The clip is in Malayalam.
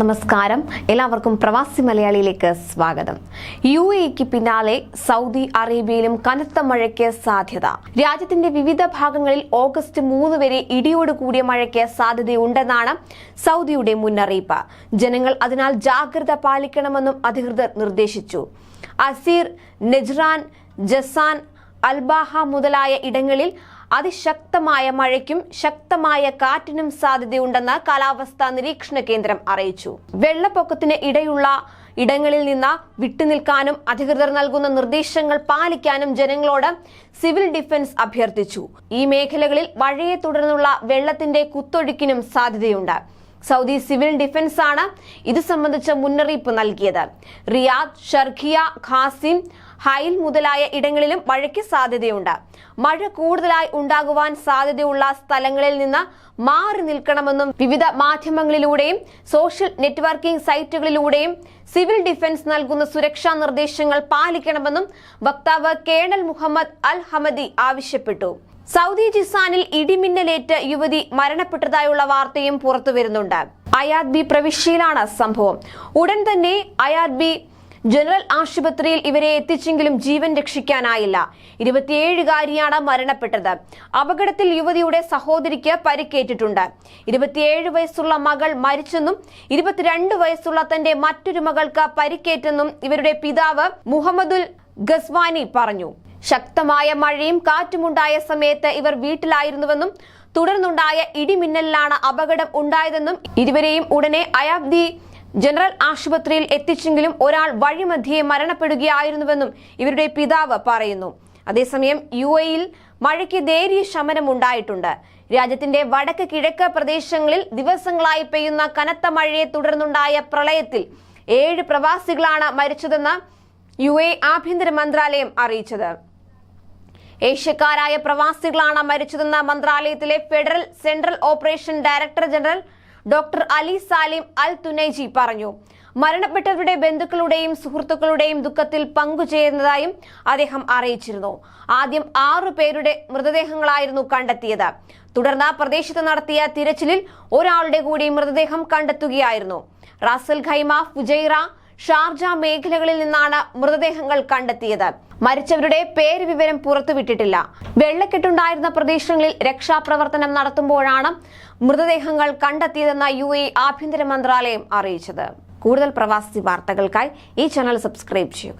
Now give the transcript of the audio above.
നമസ്കാരം. എല്ലാവർക്കും പ്രവാസി മലയാളിയിലേക്ക് സ്വാഗതം. യു എക്ക് പിന്നാലെ സൗദി അറേബ്യയിലും കനത്ത മഴയ്ക്ക് സാധ്യത. രാജ്യത്തിന്റെ വിവിധ ഭാഗങ്ങളിൽ ഓഗസ്റ്റ് മൂന്ന് വരെ ഇടിയോട് കൂടിയ മഴയ്ക്ക് സാധ്യതയുണ്ടെന്നാണ് സൗദിയുടെ മുന്നറിയിപ്പ്. ജനങ്ങൾ അതിനാൽ ജാഗ്രത പാലിക്കണമെന്നും അധികൃതർ നിർദ്ദേശിച്ചു. അസീർ നെജ്റാൻ ജസാൻ അൽബാഹ മുതലായ ഇടങ്ങളിൽ അതിശക്തമായ മഴയ്ക്കും ശക്തമായ കാറ്റിനും സാധ്യതയുണ്ടെന്ന് കാലാവസ്ഥാ നിരീക്ഷണ കേന്ദ്രം അറിയിച്ചു. വെള്ളപ്പൊക്കത്തിന് ഇടയുള്ള ഇടങ്ങളിൽ നിന്ന് വിട്ടുനിൽക്കാനും അധികൃതർ നൽകുന്ന നിർദ്ദേശങ്ങൾ പാലിക്കാനും ജനങ്ങളോട് സിവിൽ ഡിഫൻസ് അഭ്യർത്ഥിച്ചു. ഈ മേഖലകളിൽ മഴയെ തുടർന്നുള്ള വെള്ളത്തിന്റെ കുത്തൊഴുക്കിനും സാധ്യതയുണ്ട്. സൗദി സിവിൽ ഡിഫൻസ് ആണ് ഇത് സംബന്ധിച്ച മുന്നറിയിപ്പ് നൽകിയത്. റിയാദ് ഷർഖിയ ഖാസിം ഹൈൽ മുതലായ ഇടങ്ങളിലും മഴയ്ക്ക് സാധ്യതയുണ്ട്. മഴ കൂടുതലായി ഉണ്ടാകുവാൻ സാധ്യതയുള്ള സ്ഥലങ്ങളിൽ നിന്ന് മാറി നിൽക്കണമെന്നും വിവിധ മാധ്യമങ്ങളിലൂടെയും സോഷ്യൽ നെറ്റ്വർക്കിംഗ് സൈറ്റുകളിലൂടെയും സിവിൽ ഡിഫൻസ് നൽകുന്ന സുരക്ഷാ നിർദ്ദേശങ്ങൾ പാലിക്കണമെന്നും വക്താവ് കേണൽ മുഹമ്മദ് അൽ ഹമദി ആവശ്യപ്പെട്ടു. സൗദി ജിസാനിൽ ഇടിമിന്നലേറ്റ് യുവതി മരണപ്പെട്ടതായുള്ള വാർത്തയും പുറത്തു വരുന്നുണ്ട്. അയാദ് ബി പ്രവിശ്യയിലാണ് സംഭവം. ഉടൻ തന്നെ അയാദ് ബി ജനറൽ ആശുപത്രിയിൽ ഇവരെ എത്തിച്ചെങ്കിലും ജീവൻ രക്ഷിക്കാനായില്ല. ഇരുപത്തിയേഴുകാരിയാണ് മരണപ്പെട്ടത്. അപകടത്തിൽ യുവതിയുടെ സഹോദരിക്ക് പരിക്കേറ്റിട്ടുണ്ട്. ഇരുപത്തിയേഴ് വയസ്സുള്ള മകൾ മരിച്ചെന്നും ഇരുപത്തിരണ്ട് വയസ്സുള്ള തന്റെ മറ്റൊരു മകൾക്ക് പരിക്കേറ്റെന്നും ഇവരുടെ പിതാവ് മുഹമ്മദുൽ ഗസ്വാനി പറഞ്ഞു. ശക്തമായ മഴയും കാറ്റുമുണ്ടായ സമയത്ത് ഇവർ വീട്ടിലായിരുന്നുവെന്നും തുടർന്നുണ്ടായ ഇടിമിന്നലിലാണ് അപകടം ഉണ്ടായതെന്നും ഇരുവരെയും ഉടനെ അയാബ്ദി ജനറൽ ആശുപത്രിയിൽ എത്തിച്ചെങ്കിലും ഒരാൾ വഴിമധ്യേ മരണപ്പെടുകയായിരുന്നുവെന്നും ഇവരുടെ പിതാവ് പറയുന്നു. അതേസമയം യു എയിൽ മഴയ്ക്ക് നേരിയ ശമനം ഉണ്ടായിട്ടുണ്ട് രാജ്യത്തിന്റെ വടക്ക് കിഴക്ക് പ്രദേശങ്ങളിൽ ദിവസങ്ങളായി പെയ്യുന്ന കനത്ത മഴയെ തുടർന്നുണ്ടായ പ്രളയത്തിൽ ഏഴ് പ്രവാസികളാണ് മരിച്ചതെന്ന് യു എ ആഭ്യന്തര മന്ത്രാലയം അറിയിച്ചത്. ഏഷ്യക്കാരായ പ്രവാസികളാണ് മരിച്ചതെന്ന് മന്ത്രാലയത്തിലെ federal central operation director general doctor Ali Salim Al Tunaiji പറഞ്ഞു. മരണപ്പെട്ടവരുടെ ബന്ധുക്കളുടെയും സുഹൃത്തുക്കളുടെയും ദുഃഖത്തിൽ പങ്കുചേരുന്നതായും അദ്ദേഹം അറിയിച്ചിരുന്നു. ആദ്യം ആറു പേരുടെ മൃതദേഹങ്ങളായിരുന്നു കണ്ടെത്തിയത്. തുടർന്ന് പ്രദേശത്ത് നടത്തിയ തിരച്ചിലിൽ ഒരാളുടെ കൂടി മൃതദേഹം കണ്ടെത്തുകയായിരുന്നു. റാസൽ ഖൈമ ഫുജൈറ ഷാർജ മേഖലകളിൽ നിന്നാണ് മൃതദേഹങ്ങൾ കണ്ടെത്തിയത്. മരിച്ചവരുടെ പേര് വിവരം പുറത്തുവിട്ടിട്ടില്ല. വെള്ളക്കെട്ടുണ്ടായിരുന്ന പ്രദേശങ്ങളിൽ രക്ഷാപ്രവർത്തനം നടത്തുമ്പോഴാണ് മൃതദേഹങ്ങൾ കണ്ടെത്തിയതെന്ന് യു എ ആഭ്യന്തര മന്ത്രാലയം അറിയിച്ചത്. കൂടുതൽ പ്രവാസി വാർത്തകൾക്കായി ഈ ചാനൽ സബ്സ്ക്രൈബ് ചെയ്യുക.